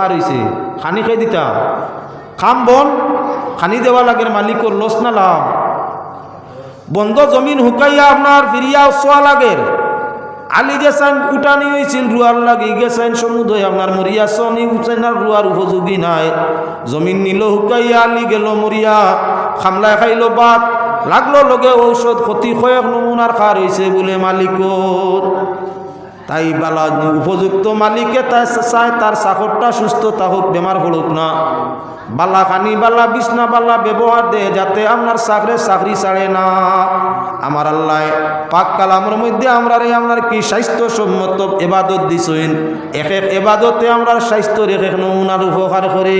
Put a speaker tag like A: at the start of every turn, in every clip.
A: খার হয়েছে খানি খাই দিতা। খাম বন, খানি দেওয়া লাগে মালিকর লস না লাভ। বন্ধ জমিন হুকাইয়া আপনার ফিরিয়া সোয়া লাগে আলি গেছেন উঠানি হয়েছিল রুয়ার লাগে, গেছেন সমুদয় আপনার মরিয়া সনি উঠছেন আর রুয়ার উপযোগী নাই। জমিন নিল হুকাইয়া আলি গেল মরিয়া খামলায় খাইল বাদ লাগল লগে ঔষধ, ক্ষতি কয়েক নমুনার খার হয়েছে বলে মালিকর তাই বালা উপযুক্ত মালিকে তাই চায়, তার চাকরটা সুস্থ থাকুক বেমার পড়ুক না। বালা খানি বালা, বিছনা বালা ব্যবহার দে, যাতে আপনার চাকরে চাকরি ছাড়ে না। আমার আল্লাহ পাক কালামের মধ্যে আমরা রে আপনার কি স্বাস্থ্যসম্মত এবাদত দিছইন। এক এক এবাদতে আমরা স্বাস্থ্যর এক এক নমুনার উপকার করে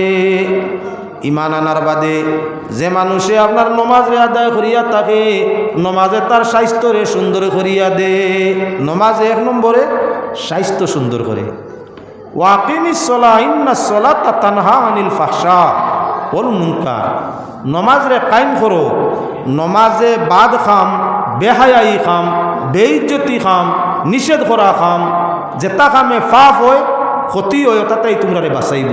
A: ইমান আনার বাদে যে মানুষে আপনার নমাজে আদায় করিয়া থাকে নমাজে তার স্বাস্থ্যরে সুন্দর করিয়া দে। নমাজে এক নম্বরে স্বাস্থ্য সুন্দর করে। আনিল ফাহসা ওল মুনকার। নমাজ রে কায়েম করো, নমাজে বাদ খাম, বেহায়াই খাম, বেইজ্জতি খাম, নিষেধ করা খাম, যেটা খামে ফাফ হয়, ক্ষতি হয়, তাতেই তোমরা বাঁচাইব।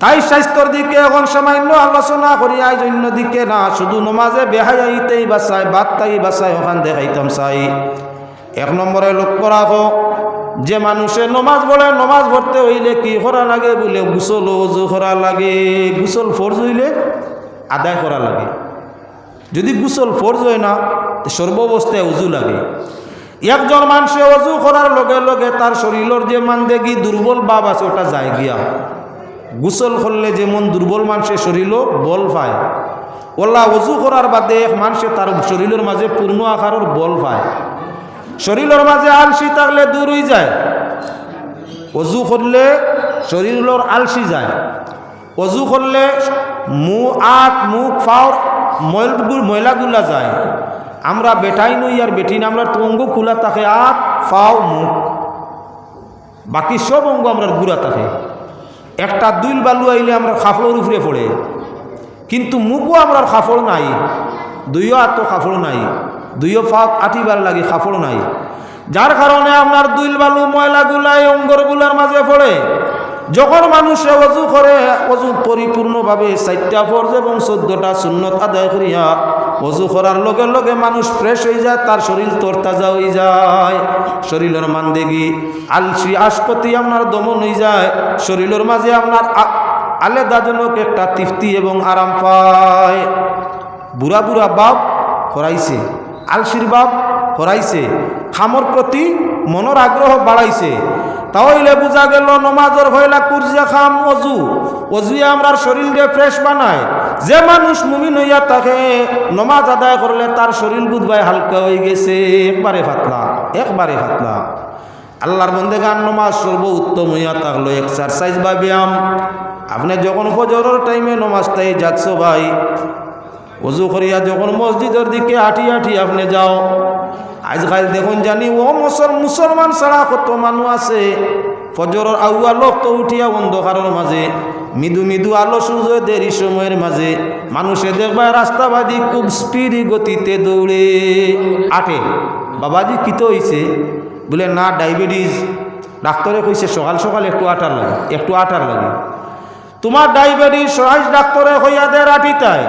A: তাই স্বাস্থ্যর দিকে এখন সামান্য আলোচনা করি আজ অন্য দিকে না, শুধু নমাজে বেহাইতেই বাসায় বাদ তাই বাসায় ওখান দেখাইতাম চাই। এক নম্বরে লক্ষ্য রাখো যে মানুষে নমাজ পড়ে, নমাজ পড়তে হইলে কি করা লাগে বলে? গুসল অজু করা লাগে। গুসল ফরজ হইলে আদায় করা লাগে। যদি গুসল ফরজ হয় না সর্বাবস্থায় উজু লাগে। একজন মানুষে অজু করার লগে লগে তার শরীরের যে মানদেগি দুর্বল ভাব আছে, ওটা যায় গিয়া। গোসল করলে যেমন দুর্বল মানুষের শরীরও বল পায়। ওলা অজু করার বাদে মানুষে তার শরীরের মাঝে পূর্ণ আকারের বল পায়। শরীরের মাঝে আলসি থাকলে দূর হয়ে যায়। অজু করলে শরীরের আলসি যায়। অজু করলে মু আট মুখ ফাওর ময়ল ময়লাগুলা যায়। আমরা বেটাই নই আর বেটি না, আমরা অঙ্গ খোলা থাকে আট ফাও মুখ। বাকি সব অঙ্গ আমরা গুড়া থাকে। একটা দুইল বালু আইলে আমরা খাফড়ের উপরে পড়ে। কিন্তু মুখও আমরা খাফড় নাই, দুইও আত খাফড় নাই, দুইও ফাঁক আটিবার লাগে খাফড় নাই। যার কারণে আপনার দুইল বালু ময়লাগুলাই, অঙ্গরগুলার মাঝে পড়ে। যখন মানুষে অজু করে, অজু পরিপূর্ণভাবে চারটা ফর্জ এবং চোদ্দটা সুন্নত আদায় করিয়া অজু করার লগে লগে মানুষ ফ্রেশ হয়ে যায়, তার শরীর তরতাজা হয়ে যায়। শরীরের মান দেখি আলসি আশপতি আপনার দমন হয়ে যায়। শরীরের মাঝে আপনার আলেদাজনক একটা তৃপ্তি এবং আরাম পায়। বুড়া বুড়া বাপ হরাইছে আলসির বাপ হরাইছে খামর প্রতি মনের আগ্রহ বাড়াইছে। তাহলে বোঝা গেল, নমাজর হইলা কুরজা খাম অজু অজুয়ে আমরার শরীরকে ফ্রেশ বানায়। যে মানুষ মুমিন হইয়া থাকে, নমাজ আদায় করলে তার শরীর বুধবাই হালকা হয়ে গেছে, একবারে ফাতলা একবারে ফাতলা আল্লাহর মধ্যে গান নমাজ সর্ব উত্তম হইয়া থাকল এক্সারসাইজ বা ব্যায়াম। আপনি যখন ফজরের টাইমে নমাজটাই যাচ্ছ ভাই অজু করিয়া যখন মসজিদের দিকে আটি আটি আপনি যাও। আজকাল দেখুন জানি ও মুসল, মুসলমান ছাড়া কত মানুষ আছে। ফজরের আউয়া তো উঠিয়া অন্ধকারের মাঝে মৃদু মৃদু আলো সূর্য দেরি সময়ের মাঝে মানুষে দেখবা রাস্তাবাদী খুব স্পিড গতিতে দৌড়ে আটে বাবাজি কিতো হইছে বলে, না ডায়াবেটিস ডাক্তারে কইছে সকাল সকাল একটু আটার লাগে, একটু আটার লাগে। তোমার ডায়াবেটিস সহাজ ডাক্তারে হইয়া দে রাটিতায়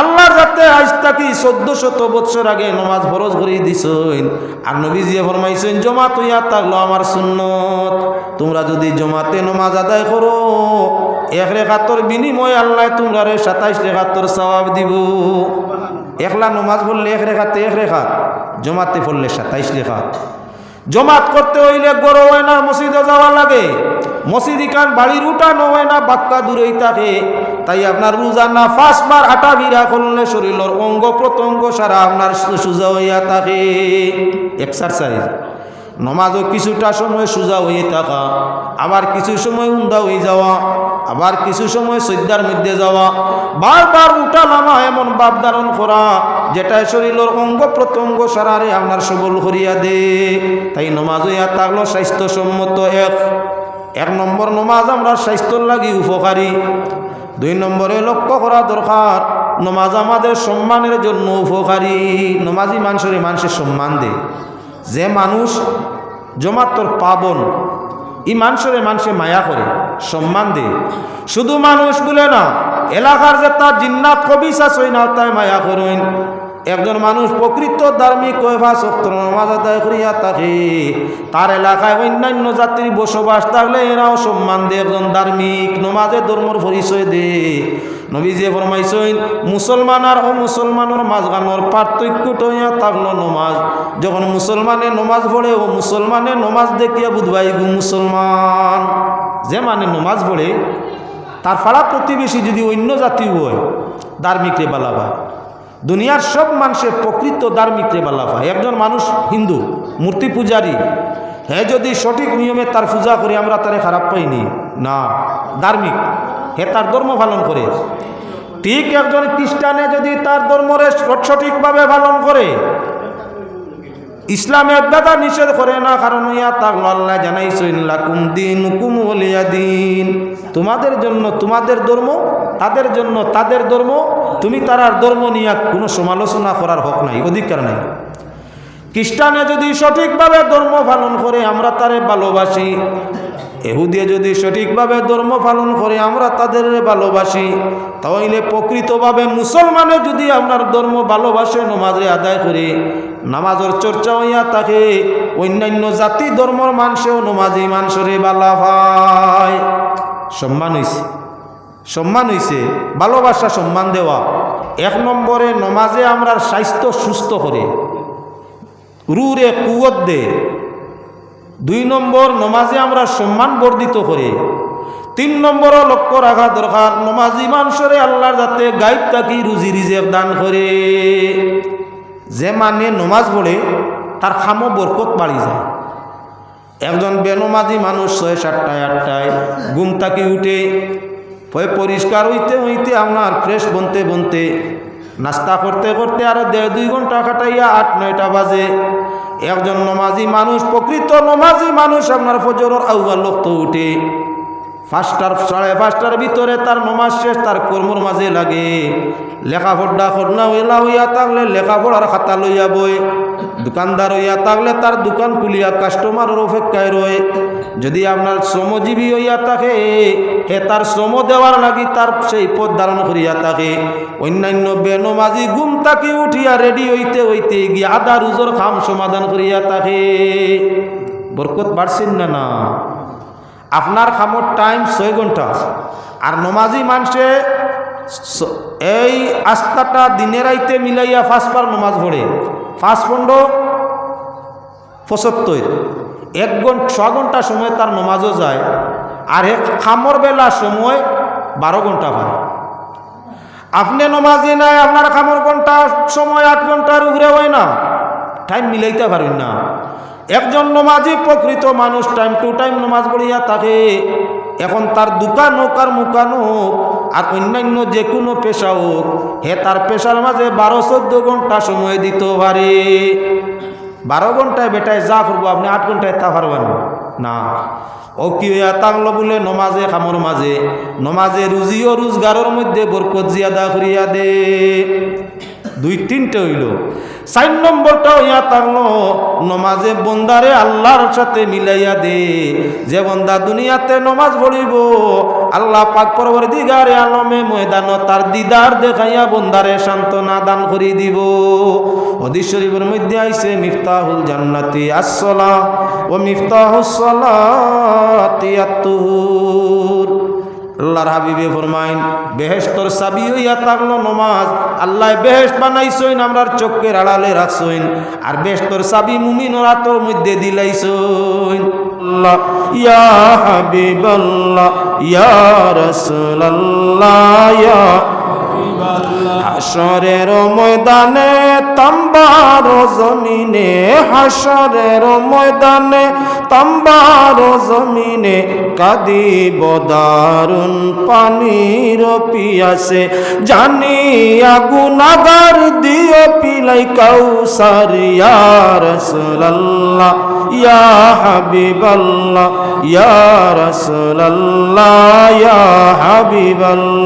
A: আল্লাহর যাতে আজ তাকি চোদ্দ শত বৎসর আগে নমাজ ফরজ করে দিছইন আর নবীজিয়ে ফরমাইছেন জমা তুইয়া থাকল আমার সুন্নত। তোমরা যদি জমাতে নমাজ আদায় করো, এক রেখাতর বিনিময় আল্লাহ তোমরা সাতাইশ রেখাতর সবাব দিব। একলা নমাজ পড়লে এক রেখাতে এক রেখা জমাতে পড়লে সাতাইশ রেখা জমাত করতে হইলে গরো হয় না, মসজিদে যাওয়া লাগে। মসজিদি কান বাড়ির উঠানো হয় না, বাক্কা দূরেই থাকে। তাই আপনার রোজা রোজানা পাঁচবার আটা বিরা করলে শরীরের অঙ্গ প্রত্যঙ্গ সারা আপনার সোজা হইয়া থাকে। এক্সারসাইজ নমাজও কিছুটা সময় সোজা হয়ে থাকা, আবার কিছু সময় উন্দা হয়ে যাওয়া, আবার কিছু সময় সজ্জার মধ্যে যাওয়া, বারবার উঠা নামা এমন ভাব ধারণ করা, যেটা শরীরের অঙ্গ প্রত্যঙ্গ সারারে আপনার সবল করিয়া দে। তাই নমাজ হইয়া থাকল স্বাস্থ্যসম্মত এক। এক নম্বর নমাজ আমরা স্বাস্থ্যর লাগি উপকারী। দুই নম্বরে লক্ষ্য করা দরকার, নমাজ আমাদের সম্মানের জন্য উপকারী। নমাজি মানুষের মানুষের সম্মান দে। যে মানুষ জমাতর পাবন ই মানুষের মানুষে মায়া করে, সম্মান দে। শুধু মানুষ বলে না, এলাকার যে তার জিন্নাত কবি আসই না, তাই মায়া করুন। একজন মানুষ প্রকৃত ধার্মিক নমাজ থাকে তার এলাকায় অন্যান্য জাতির বসবাস থাকলে এরাও সম্মান দে একজন ধার্মিক। নমাজে ধর্মর পরিচয় দে। নবীজে ফরমাইছেন, মুসলমান আর মুসলমানের মাঝখানোর পার্থক্যটা থাকল নমাজ। যখন মুসলমানে নমাজ পড়ে, ও মুসলমানে নমাজ দেখিয়া বুধবাই গু মুসলমান। যে মানে নমাজ পড়ে, তার পাড়া প্রতিবেশী যদি অন্য জাতি হয় ধার্মিক রে বালা পায়। দুনিয়ার সব মানুষের প্রকৃত ধার্মিক রে পায় একজন মানুষ হিন্দু, মূর্তি পূজারী। হ্যাঁ যদি সঠিক নিয়মে তার পূজা করে, আমরা তারে খারাপ পাইনি। না, ধার্মিক। হে তার ধর্ম পালন করে। ঠিক একজন খ্রিস্টানে যদি তার ধর্মরে সঠিকভাবে পালন করে, ইসলামে দাদা নিষেধ করে না, কারণ ইয়া তাকলো আল্লাহ জানাইছেন লাকুম দিন হুকুম বলিয়া দিন। তোমাদের জন্য, তোমাদের ধর্ম, তাদের জন্য, তাদের ধর্ম তুমি তারার ধর্ম নিয়ে কোনো সমালোচনা করার হক নাই, অধিকার নাই। খ্রিস্টানে যদি সঠিকভাবে ধর্ম পালন করে, আমরা তারে ভালোবাসি। এহুদিয়ে যদি সঠিকভাবে ধর্ম পালন করে, আমরা তাদের ভালোবাসি। তাহলে প্রকৃতভাবে মুসলমানে যদি আপনার ধর্ম ভালোবাসে, নমাজে আদায় করে, নামাজের চর্চা হইয়া থাকে, অন্যান্য জাতি ধর্মর মানুষেও নমাজি মানুষরে বালা ভাই। সম্মান হয়েছে সম্মান হয়েছে ভালোবাসা, সম্মান দেওয়া। এক নম্বরে নমাজে আমরা স্বাস্থ্য সুস্থ করে, রুরে কুয়ত দে। দুই নম্বর নমাজে আমরা সম্মান বর্ধিত করে। তিন নম্বরও লক্ষ্য রাখা দরকার, নমাজি মানুষরে আল্লাহর যাতে গাইব তাকি, রুজি রিজেক দান করে। যে মানে নমাজ পড়ে, তার খামো বরকত বাড়ি যায়। একজন বেনমাজি মানুষ ছয় সাতটায় আটটায় ঘুম তাকি উঠে ভয় পরিষ্কার হইতে হইতে আপনার ফ্রেশ বনতে বনতে নাস্তা করতে করতে আরও দেড় দুই ঘণ্টা কাটাইয়া আট, নয়টা বাজে। একজন নমাজি মানুষ, প্রকৃত নমাজি মানুষ আপনার ফজরের আউয়াল লক্ত উঠে। পাঁচটার, সাড়ে পাঁচটার ভিতরে তার নমাজ শেষ, তার কর্মর মাঝে লাগে। লেখাপড়া করনা হইলা হইয়া থাকলে লেখাপড়ার খাতা লইয়া বই। দোকানদার হইয়া থাকলে তার দোকান খুলিয়া কাস্টমারের অপেক্ষায় রয়। যদি আপনার শ্রমজীবী হইয়া থাকে, হে তার শ্রম দেওয়ার লাগি তার সেই পথ ধারণ করিয়া থাকে। অন্যান্য বেনমাজি গুম তাকে উঠিয়া রেডি হইতে হইতে গিয়ে আদা রুজোর খাম সমাধান করিয়া থাকে। বরকত বাড়ছেন না না? আপনার খামর টাইম ছয় ঘণ্টা আর নমাজি মানুষে এই আস্থাটা দিনের আইতে মিলাইয়া ফার্স্ট পার নমাজ পড়ে। ফার্স্ট পণ্ড পঁচাত্তর। এক ঘণ্টা ছ ঘণ্টা সময় তার নমাজও যায়, আর এক খামর বেলা সময় বারো ঘণ্টা পায় আপনি নমাজি নাই, আপনার খামর ঘণ্টা সময় আট ঘণ্টার উপরে হয় না। টাইম মিলাইতে পারেন না। একজন নমাজি প্রকৃত মানুষ টাইম টু টাইম নমাজ পড়িয়া থাকে। এখন তার দোকান হোক আর মুকান হোক আর অন্যান্য যে কোনো পেশা হোক, হে তার পেশার মাঝে বারো চোদ্দ ঘণ্টা সময় দিত পারে। বারো ঘন্টায় বেটায় যা করব আপনি আট ঘন্টায় তা পারবেন না। ও কি হইয়া তাংলো বলে, নমাজে, খামর মাঝে, নমাজে রুজি ও রোজগারের মধ্যে বরকত জিয়াদা করিয়া দে। দুই তিনটে হইল। চার নম্বরটা হইয়া তাংলো নমাজে বন্দারে আল্লাহর সাথে মিলাইয়া দে। যে বন্দা দুনিয়াতে নমাজ পড়িব, আল্লাহ পাক পরবর দিগারে আলমে ময়দান তার দিদার দেখাইয়া বন্দারে সান্ত্বনা দান করি দিব। হদিস মধ্যে আইছে, মিফতাহুল জান্নাতি আসলা ও মিফতাহুস সালাতি আত-তুহুর আল্লাহর হাবিবে ফরমাইন বেহেস্তর সাবি হইয়া থাকল নমাজ। আল্লাহ বেহেস বানাইছইন, আমরার চোখের আড়ালে রাখছইন। আর বেহেস্তর সাবি মুমিন রাতর মধ্যে দিলাইছইন। আল্লাহ, ইয়া হাবিবাল্লাহ, ইয়া রাসূলুল্লাহ, ইয়া হাসরের ময়দানে তাম্বার জমিনে হাসরের ময়দানে তাম্বার জমিনে কাদিব দারুণ পানির পিয়াসে। জানি আগুনাগার দিও পিলাই কাউসার, ইয়া রাসূলুল্লাহ, ইয়া হাবিবাল্লাহ, ইয়া রাসূলুল্লাহ, ইয়া হাবিবাল্লাহ।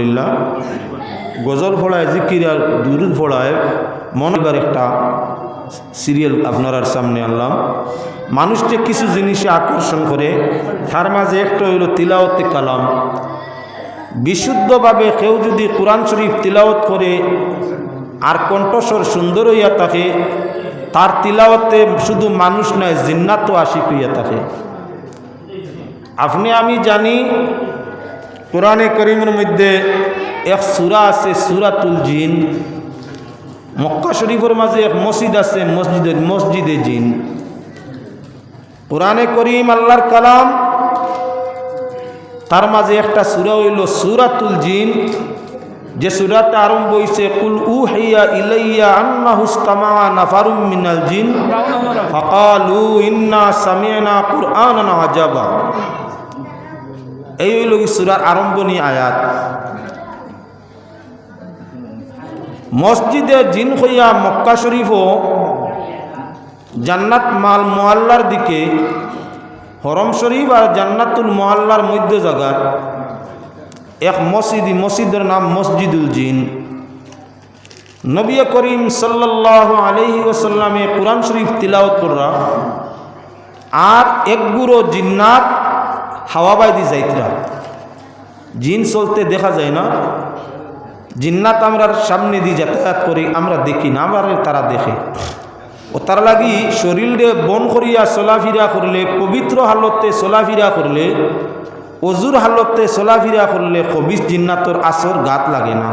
A: আলহামদুলিল্লাহ। গজল ফোড়ায়, জিকির আর দুরুদ ফোড়ায় মনবার একটা সিরিয়াল আপনার সামনে আনলাম। মানুষকে কিছু জিনিসে আকর্ষণ করে, তার মাঝে একটা হইল তিলাওতে কালাম। বিশুদ্ধভাবে কেউ যদি কোরআন শরীফ তিলাওত করে আর কণ্ঠস্বর সুন্দর হইয়া থাকে, তার তিলাওতে শুধু মানুষ নয়, জিন্নাত আশিক হইয়া থাকে। আপনি আমি জানি কোরআনে করিমের মধ্যে এক সুরা আছে সুরাতুল জিন মক্কা শরীফের মাঝে এক মসজিদ আছে মসজিদের মসজিদে জিন কোরআনে করিম আল্লাহর কালাম তার মাঝে একটা সুরা হইল সুরাতুল জিন যে সুরাটা আরম্ভ হইছে কুল উ হাইয়া ইলাইয়া আন্না হুস্তামা নাফারুম মিনাল জিন ফাকালু ইন্না সামিয়ানা কুরআনান আজাবা এই হইল সুরার আরম্ভনী আয়াত। মসজিদে জিন হইয়া মক্কা শরীফও জান্নাত মাল মোয়াল্লার দিকে, হরম শরীফ আর জান্নাতুল মোয়াল্লার মধ্য জায়গার এক মসজিদ মসজিদের নাম মসজিদুল জিন। নবী করিম সাল্লাহ আলহি ওসাল্লামে কোরআন শরীফ তিলাওত আর এক গুঁড়ো জিন্নাত হাওয়াবাই দি যাইতরা। জিন চলতে দেখা যায় না। জিন্নাত আমরা সামনে দিয়ে যাতায়াত করি, আমরা দেখি না, আমরা তারা দেখে। ও তার লাগি শরীরে বন করিয়া চলাফিরা করলে, পবিত্র হালতে চলাফিরা করলে, অজুর হালতে চলাফিরা করলে কবিস জিন্নাতর আসর গাত লাগে না।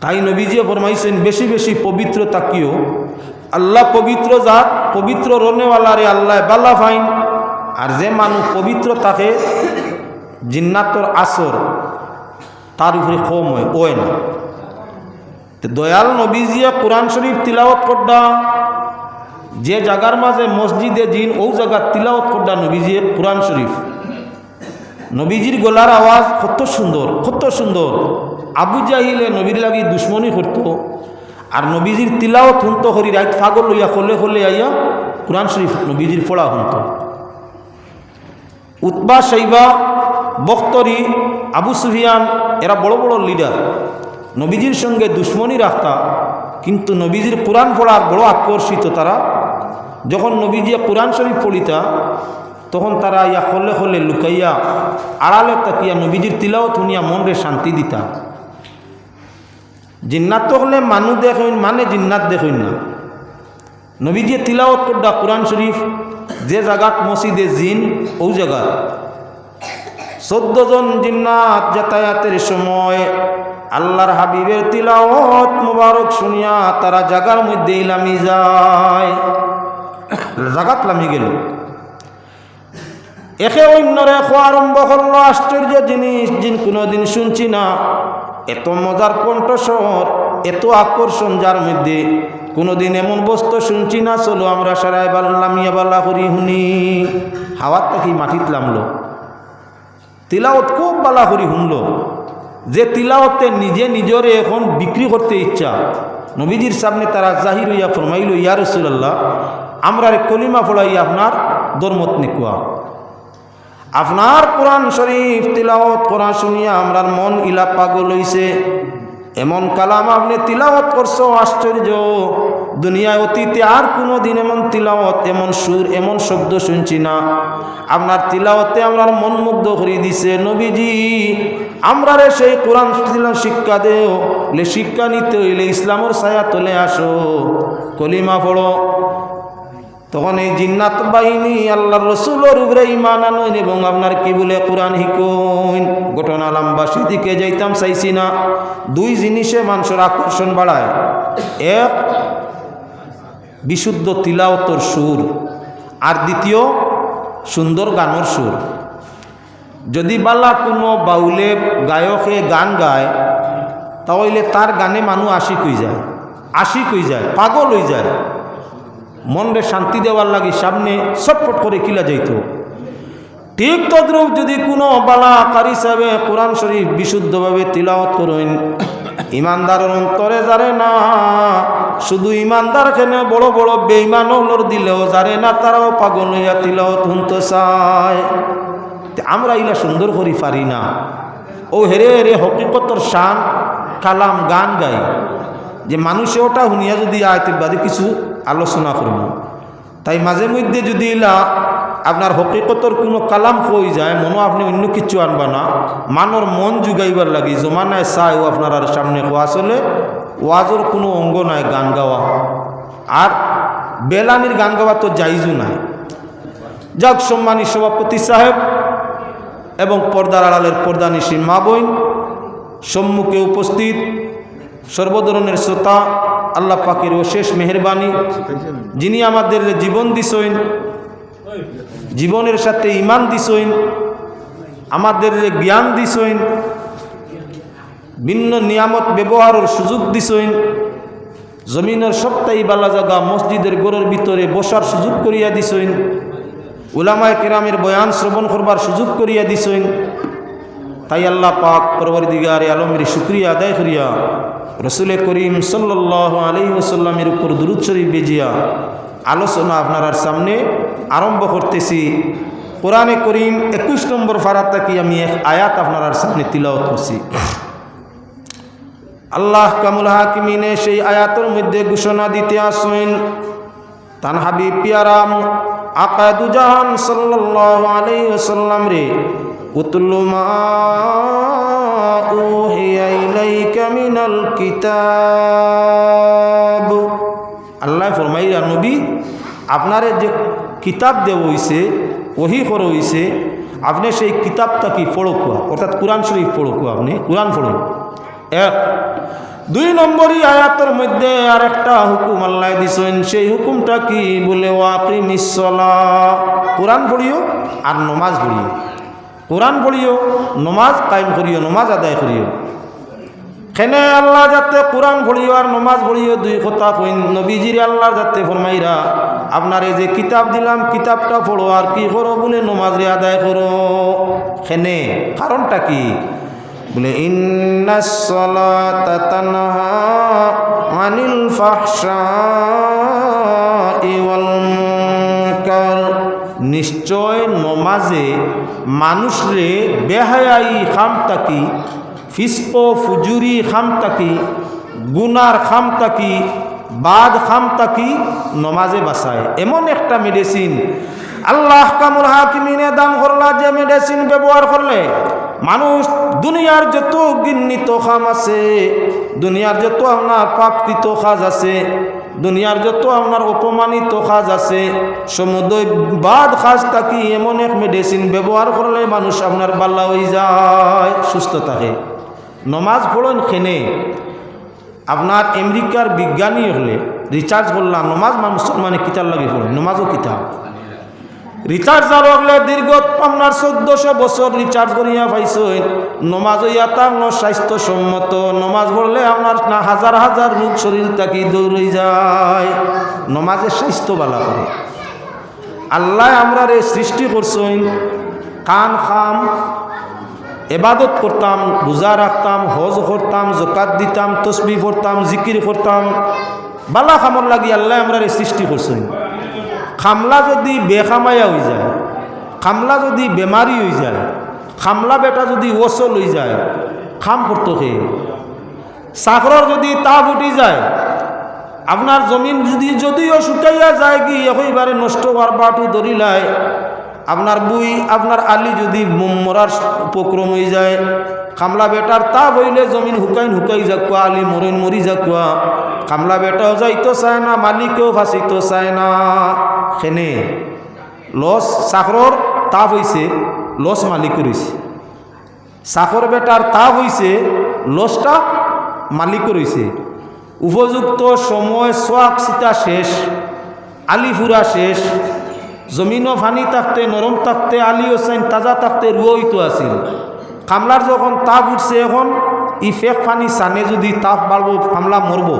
A: তাই নবীজিয়ে ফরমাইছেন, বেশি বেশি পবিত্র তাকিও আল্লাহ পবিত্র জাত, পবিত্র রনেওয়ালারে আল্লাহ বাল্লা ফাইন। আর যে মানুষ পবিত্র থাকে, জিন্নাতর আসর, তার উপরে কম হয় ওয় না। দয়াল নবীজিয়া কোরআন শরীফ তিলাওয়াত করডা যে জায়গার মাঝে মসজিদে জিন ও জায়গা তিলাওয়াত করডা নবীজিয়ে কোরআন শরীফ। নবীজির গলার আওয়াজ কত সুন্দর কত সুন্দর। আবু জাহিলে নবীর লাগি দুশ্মনী করতো, আর নবীজির তিলাওয়াত হুন্ত হরি, রাইত ফাগল লইয়া খোলে খোলে আইয়া কোরআন শরীফ নবীজির ফোড়া হুন্ত। উৎবা শৈবা, বখতরি, আবু সুফিয়ান, এরা বড় বড় লিডার নবীজির সঙ্গে দুশ্মনী রাখতা, কিন্তু নবীজির কোরআন পড়ার বড় আকর্ষিত তারা। যখন নবীজি কোরআন শরীফ পড়িতা, তখন তারা ইয়া খোলে খোলে লুকাইয়া, আড়ালে তাকিয়া নবীজির তিলাও থুনিয়া মনরে শান্তি দিতা। জিন্নাত হলে মানুষ দেখুন মানে জিন্নাত দেখুন না। নবীজি তিলাওত করডা কোরআন শরীফ, যে জাগাত মসজিদে জিন, ও জায়গাত চোদ্দ জন জিন্নাত যাতায়াতের সময় আল্লাহর হাবিবের তিলাওত মুবারক শুনিয়া তারা জাগার মধ্যে লামি যায়। জাগাত লামি গেল। একে অন্যরে খোয়া আরম্ভ করল আশ্চর্য জিনিস, জিন কোনোদিন শুনছি না। এত মজার কণ্ঠস্বর, এত আকর্ষণ যার মধ্যে কোনোদিন এমন বস্তু শুনছি না, চলো আমরা সারাই বাল্লামিয়া বাল্লা করি হুনি। হাওয়ার থাকি মাটিত লামলো তিলাওত খুব বালা করি শুনলো যে তিলাওতে নিজে নিজরে এখন বিক্রি করতে ইচ্ছা। নবীজির সামনে তারা জাহির হইয়া ফরমাইল, ইয়া রসুল্লাহ আমরা কলিমা ফলাই আপনার দরমত নিকুয়া। আপনার কোরআন শরীফ তিলাওত করা শুনিয়া আমরার মন ইলা পাগল হইছে। এমন কালাম আপনি তিলাওয়াত করছ, আশ্চর্য। দুনিয়ায় অতীতে আর কোনো দিন এমন তিলাওয়াত, এমন সুর, এমন শব্দ শুনছি না। আপনার তিলাওয়াতে আমরা মন মুগ্ধ করে দিছে নবীজি। আমরা রে সেই কোরআন শিক্ষা দেও শিক্ষা নিতে হইলে ইসলামের ছায়া তোলে আসো। কলিমা পড়ো। তখন এই জিন্নাত বাহিনী আল্লাহ রসুলোর উপরে ইমান আনইন এবং আপনার কি বলে কোরআন হিকইন ঘটনা লম্বা, সেদিকে যাইতাম, চাইছি না। দুই জিনিসে মানুষের আকর্ষণ বাড়ায়। এক, বিশুদ্ধ তিলাওতর সুর। আর দ্বিতীয়, সুন্দর গানের সুর। যদি বালা কোনো বাউলে গায়কে গান গায়, তাহলে তার গানে মানুষ আশিক হয়ে যায়, আশিক হয়ে যায়, পাগল হয়ে যায়। মনরে শান্তি দেওয়ার লাগি সামনে ছটফট করে কিলা যাইত। ঠিক তদ্রূপ যদি কোনো বালা কারি হিসাবে কোরআন শরীফ বিশুদ্ধভাবে তিলাওয়াত করুন, ইমানদারের অন্তরে যারে না, শুধু ইমানদার খেনে বড় বড় বেইমান হলর দিলেও যারে না, তারাও পাগল হইয়া তিলাওয়াত শুনতে চায়। আমরা ইলা সুন্দর করি পারি না। ও হেরে হেরে হকিকতর শান, কালাম গান গাই। যে মানুষে ওটা শুনিয়া যদি আয়তের বাদে কিছু আলোচনা করব। তাই মাঝে মধ্যে যদি ইলা আপনার হকিকতর কোনো কালাম হয়ে যায় মনো আপনি অন্য কিছু আনবা না। মানর মন যুগাইবার লাগি, জমানায় চাই ও আপনার আর সামনে কোয়া চলে ওয়াজর কোনো অঙ্গ নাই, গান গাওয়া। আর বেলানির গান গাওয়া তো জাইজও নাই। যাক সম্মানী সভাপতি সাহেব এবং পর্দার আড়ালের পর্দানিসী মা বইন সম্মুখে উপস্থিত সর্বধরনের শ্রোতা, আল্লাহ পাকের অশেষ মেহরবানি। যিনি আমাদের জীবন দিছইন জীবনের সাথে ইমান দিছইন আমাদের জ্ঞান দিছইন ভিন্ন নিয়ামত ব্যবহারের সুযোগ দিছইন জমিনের সপ্তাহী বালা জাগা মসজিদের গোড়ের ভিতরে বসার সুযোগ করিয়া দিছইন উলামায় কেরামের বয়ান শ্রবণ করবার সুযোগ করিয়া দিছইন তাই আল্লাহ পাক পরবর্তীগার আলমের শুক্রিয়া আদায় করিয়া রসুল করিম সাল্লাহ আলী ওসাল্লামের উপর দুরুদ শরীফ বেজিয়া আলোচনা আপনার সামনে আরম্ভ করতেছি। কোরআনে করিম একুশ নম্বর ফারাত থাকি আমি এক আয়াত আপনার সামনে তিলাওয়াত করছি। আল্লাহ কামুল হাকিমিনে সেই আয়াতের মধ্যে ঘোষণা দিতে আসেন, তান হাবিব পিয়ারাম আকাদুজাহান সাল্লাল্লাহু আলাইহি ওয়াসাল্লাম রে কিতাব। আল্লাহ ফরমাইয়া নবী, আপনারে যে কিতাব দেব হইছে, ওহি কর হইছে, আপনি সেই কিতাবটা কি পড়কুয়া অর্থাৎ কোরআন শরীফ পড়কুয়া আপনি? কোরআন পড়ুন। এক। দুই নম্বরই আয়াতের মধ্যে আর একটা হুকুম আল্লাহ দিছেন, সেই হুকুমটা কি বলে ওয়াকি মিসলা কোরআন পড়িও আর নমাজ পড়িও। কোরআন পড়িও, নমাজ কায়েম করিও, নমাজ আদায় করিও। খেনে আল্লাহ যাতে কোরআন পড়িও আর নমাজ পড়িও দুই কথা কইন। নবীজির আল্লাহ যাতে ফরমাইরা, আপনার এই যে কিতাব দিলাম, কিতাবটা পড়ো, আর কি করো বলে নমাজ রে আদায় করো। খেনে কারণটা কি? বলে আনিল নিশ্চয় নমাজে মানুষরে বেহায়াই খামতাকি, ফিস্ক, ফুজুরি খামতাকি, গুনার খামতাকি, বাদ খামতাকি নমাজে বাসায়। এমন একটা মেডিসিন আল্লাহ কামুল হাকিমিনে দান করলা যে মেডিসিন ব্যবহার করলে মানুষ দুনিয়ার যত গিন্নিত খাম আছে, দুনিয়ার যত আপনার প্রাকৃত কাজ আছে দুনিয়ার যত আপনার অপমানিত কাজ আছে, সমুদয় বাদ কাজ থাকি এমন এক মেডিসিন ব্যবহার করলে মানুষ আপনার বাল্লা হয়ে যায়, সুস্থ থাকে। নমাজ পড়েন খেনে আপনার আমেরিকার বিজ্ঞানী হলে রিচার্জ করলাম, নমাজ মানুষ মানে কিতাব লাগে পড়ে নমাজও কিতাব। রিচার্জ আর হলে দীর্ঘ আপনার চোদ্দশো বছর রিচার্জ করিয়া পাইছেন নমাজ হইয়া তার স্বাস্থ্যসম্মত। নমাজ পড়লে আপনার না হাজার হাজার রোগ শরীর তাকি দৌড়ে যায়। নমাজের স্বাস্থ্য বালা করে। আল্লাহ আমরা রে সৃষ্টি করছেন কান খাম এবাদত করতাম, রোজা রাখতাম, হজ করতাম জকাত দিতাম, তসবি পড়তাম, জিকির করতাম। বালা খামর লাগি আল্লাহ আমরা সৃষ্টি করছেন খামলা যদি বেখামায়া হয়ে যায়, খামলা যদি বেমারি হয়ে যায়, খামলা বেটা যদি ওসল হয়ে যায়, খাম করতো খে সাকরর যদি তাপ উঠি যায় আপনার জমিন যদি যদিও শুকাইয়া যায় কি এবারে নষ্ট হওয়ার বাটু ধরিলায় আপনার বুই আপনার আলি যদি মরার উপক্রম হয়ে যায় খামলা বেটার তা বইলে জমিন হুকাইন হুকাই যাকুয়া আলি মরিন মরি যাকুয়া খামলা বেটাও যাইতো চায় না, মালিকেও ফাঁসিতো চায় না। সেনে লস চাকরর তাপ হইছে লস মালিক রয়েছে চাকর বেটার তাপ হইছে লসটা মালিক রয়েছে উপযুক্ত সময় সোয়াক সীতা শেষ আলিফুরা শেষ। জমিনও ফানি থাকতে নরম থাকতে আলি হোসাইন তাজা থাকতে রুয়ইতো আছিল। কামলার যখন তাপ উঠছে এখন ইফেক্ট ফানি সানে যদি তাপ বাড়বো কামলা মরব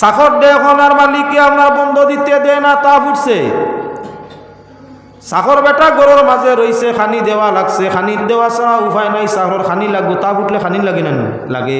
A: সাখর দে এখন আর মালিকে আপনার বন্ধ দিতে দেয় না তাপ উঠছে। সাখর বেটা গরুর মাঝে রয়েছে খানি দেওয়া লাগছে খানি দেওয়া ছাড়া উপায় নাই সাখর খানি লাগবো, তাপ উঠলে খানি লাগে না লাগে।